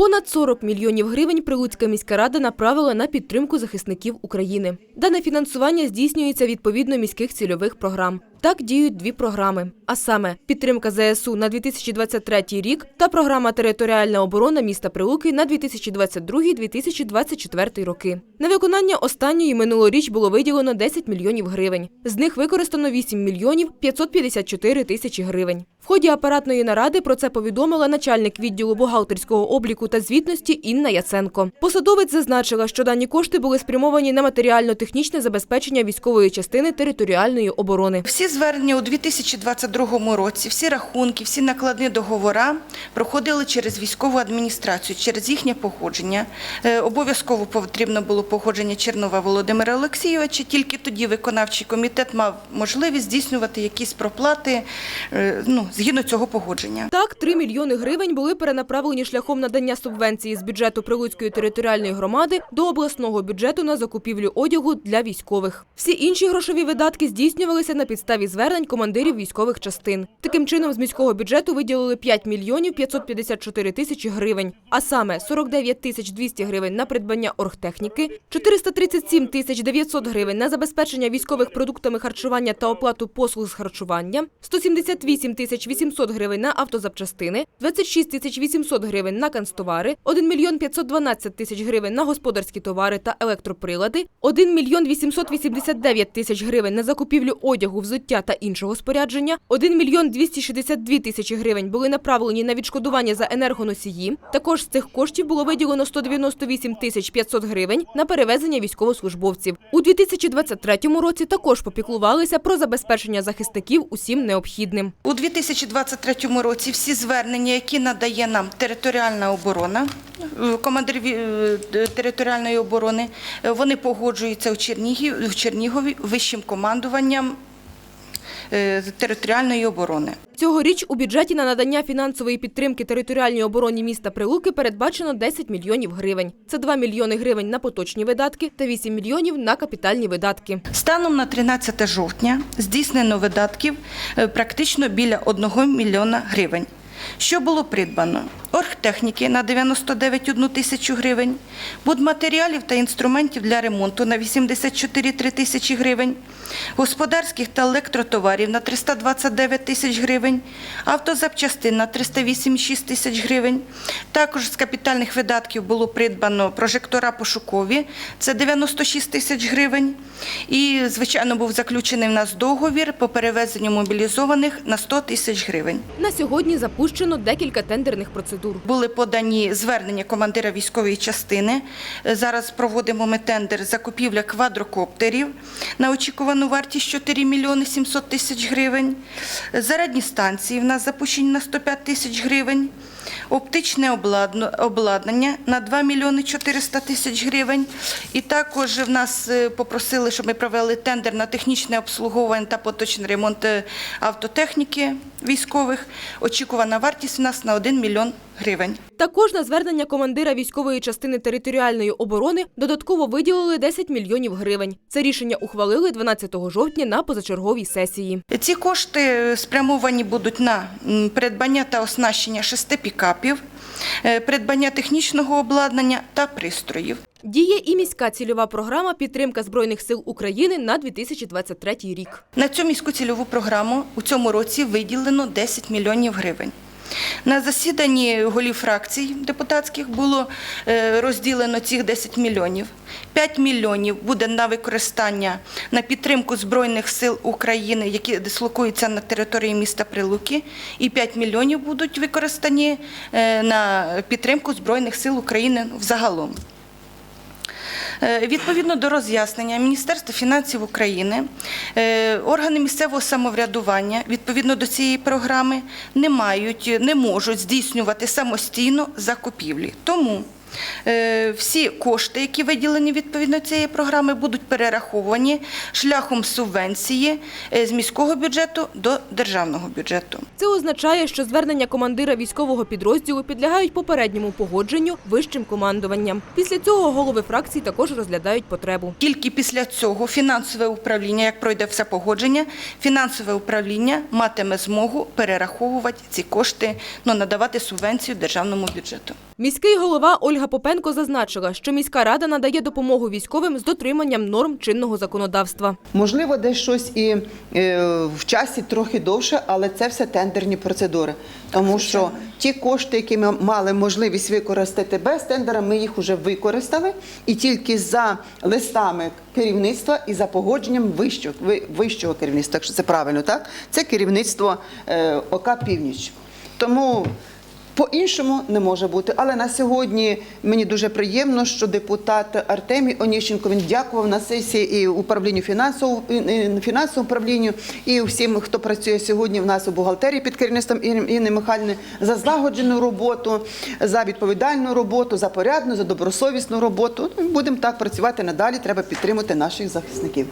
Понад 40 мільйонів гривень Прилуцька міська рада направила на підтримку захисників України. Дане фінансування здійснюється відповідно міських цільових програм. Так діють дві програми, а саме підтримка ЗСУ на 2023 рік та програма Територіальна оборона міста Прилуки на 2022-2024 роки. На виконання останньої минулоріч було виділено 10 мільйонів гривень. З них використано 8 мільйонів 554 тисячі гривень. В ході апаратної наради про це повідомила начальник відділу бухгалтерського обліку та звітності Інна Яценко. Посадовець зазначила, що дані кошти були спрямовані на матеріально-технічне забезпечення військової частини територіальної оборони. Всі звернення у 2022 році, всі рахунки, всі накладні договори проходили через військову адміністрацію, через їхнє погодження. Е, Обов'язково потрібно було погодження Чернова Володимира Олексійовича. Тільки тоді виконавчий комітет мав можливість здійснювати якісь проплати е, ну, згідно цього погодження. Так, 3 мільйони гривень були перенаправлені шляхом надання субвенції з бюджету Прилуцької територіальної громади до обласного бюджету на закупівлю одягу для військових. Всі інші грошові видатки здійснювалися на підставі звернень командирів військових частин. Таким чином, з міського бюджету виділили 5 мільйонів 554 тисячі гривень, а саме 49 тисяч 200 гривень на придбання оргтехніки, 437 тисяч 900 гривень на забезпечення військових продуктами харчування та оплату послуг з харчування, 178 тисяч 800 гривень на автозапчастини, 26 тисяч 800 гривень на канцтовари, 1 мільйон 512 тисяч гривень на господарські товари та електроприлади, 1 мільйон 889 тисяч гривень на закупівлю одягу, взуття та іншого спорядження, 1 мільйон 262 тисячі гривень були направлені на відшкодування за енергоносії. Також з цих коштів було виділено 198 тисяч 500 гривень на перевезення військовослужбовців. У 2023 році також попіклувалися про забезпечення захисників усім необхідним. У 2023 році всі звернення, які надає нам територіальна оборона, е, командир е, територіальної оборони, е, вони погоджуються у Чернігів, в Чернігові вищим командуванням територіальної оборони. Цьогоріч у бюджеті на надання фінансової підтримки територіальній обороні міста Прилуки передбачено 10 мільйонів гривень. Це 2 мільйони гривень на поточні видатки та 8 мільйонів на капітальні видатки. Станом на 13 жовтня здійснено видатків е, практично біля 1 мільйона гривень. Що було придбано? Оргтехніки на 99,1 тисячу гривень, будматеріалів та інструментів для ремонту на 84,3 тисячі гривень, господарських та електротоварів на 329 тисяч гривень, автозапчастин на 308,6 тисяч гривень. Також з капітальних видатків було придбано прожектора пошукові, це 96 тисяч гривень. І, звичайно, був заключений в нас договір по перевезенню мобілізованих на 100 тисяч гривень. На сьогодні запущено декілька тендерних процедур. Були подані звернення командира військової частини. Е, Зараз проводимо ми тендер закупівля квадрокоптерів на очікувану вартість 4 мільйони 700 тисяч гривень. Е, Зарядні станції в нас запущені на 105 тисяч гривень. Оптичне обладнання на 2 мільйони 400 тисяч гривень. І також в нас е, попросили, щоб ми провели тендер на технічне обслуговування та поточний ремонт е, автотехніки військових. Очікувана вартість у нас на 1 мільйон гривень. Також на звернення командира військової частини територіальної оборони додатково виділили 10 мільйонів гривень. Це рішення ухвалили 12 жовтня на позачерговій сесії. Ці кошти спрямовані будуть на придбання та оснащення шести пікапів, е, придбання технічного обладнання та пристроїв. Діє і міська цільова програма підтримка збройних сил України на 2023 рік. На цю міську цільову програму у цьому році виділено 10 мільйонів гривень. На засіданні голів фракцій депутатських було е, розділено цих 10 мільйонів. 5 мільйонів буде на використання на підтримку Збройних сил України, які дислокуються на території міста Прилуки, і 5 мільйонів будуть використані е, на підтримку Збройних сил України взагалом. Е, Відповідно до роз'яснення Міністерства фінансів України, е, органи місцевого самоврядування відповідно до цієї програми не мають, не можуть здійснювати самостійно закупівлі. Тому всі кошти, які виділені відповідно цієї програми, будуть перераховані шляхом субвенції е, з міського бюджету до державного бюджету. Це означає, що звернення командира військового підрозділу підлягають попередньому погодженню вищим командуванням. Після цього голови фракцій також розглядають потребу. Тільки після цього фінансове управління, як пройде все погодження, фінансове управління матиме змогу перераховувати ці кошти, ну, надавати субвенцію державному бюджету. Міський голова Ольга Попенко зазначила, що міська рада надає допомогу військовим з дотриманням норм чинного законодавства. Можливо, десь щось і е, в часі трохи довше, але це все тендерні процедури. Тому що ті кошти, які ми мали можливість використати без тендера, ми їх вже використали. І тільки за листами керівництва і за погодженням вищого, вищого керівництва, якщо це правильно, так? Це керівництво е, ОК Північ. Тому по-іншому не може бути. Але на сьогодні мені дуже приємно, що депутат Артемій Оніщенко він дякував на сесії і управлінню фінансового фінансовому управлінню, і всім, хто працює сьогодні в нас у бухгалтерії під керівництвом Інни Михайлівни, за злагоджену роботу, за відповідальну роботу, за порядну, за добросовісну роботу. Ну, Будемо так працювати надалі. Треба підтримати наших захисників.